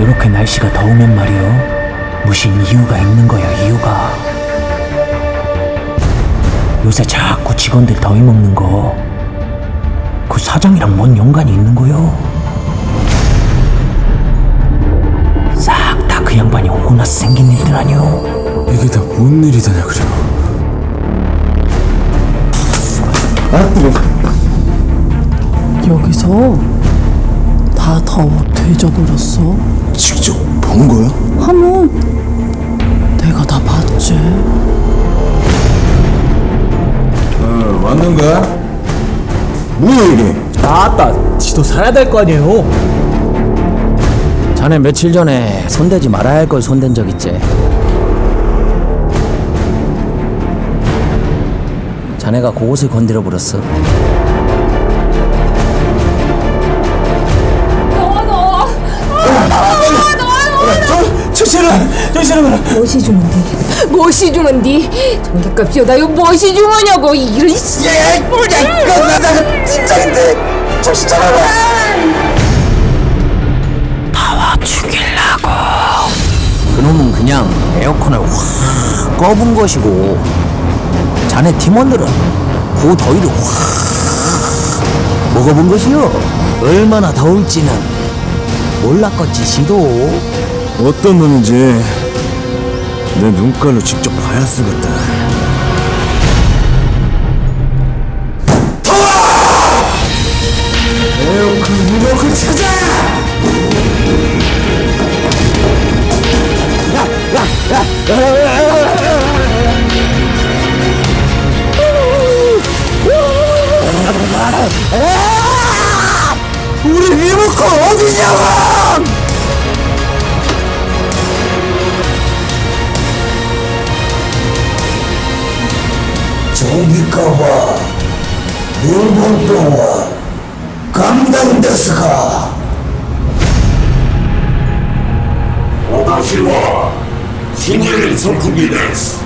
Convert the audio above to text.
이렇게 날씨가 더우면 말이요. 무슨 이유가 있는 거야, 이유가. 요새 자꾸 직원들 더위 먹는 거. 그 사장이랑 뭔 연관이 있는 거요? 싹 다 그 양반이 오고 나서 생긴 일들 아니요? 이게 다 뭔 일이다냐 그래 여기서 다 더워 되져버렸어. 직접 본 거야? 하면 내가 다 봤지. 어, 왔는가? 뭐야 이게? 아따, 지도 살아야 될 거 아니에요? 자네 며칠 전에 손대지 말아야 할 걸 손댄 적 있지? 자네가 그곳을 건드려 버렸어. 최철아! 최철아! 무엇이 주는디? 무엇이 주는디? 전기값이 나요 무엇이 주느냐고 이런 씨. 예! 야! 나나 진짜인데! 정신 차려라! 나와 죽일라고. 그놈은 그냥 에어컨을 확 꺼본 것이고, 자네 팀원들은 그 더위를 확 먹어본 것이요. 얼마나 더울지는 몰랐겠지, 시도. 어떤 놈인지 내 눈깔로 직접 봐야 쓰겠다 에어컨 리모컨 찾아! 우리 国技館は貧乏とは簡単ですか私はひねり即備です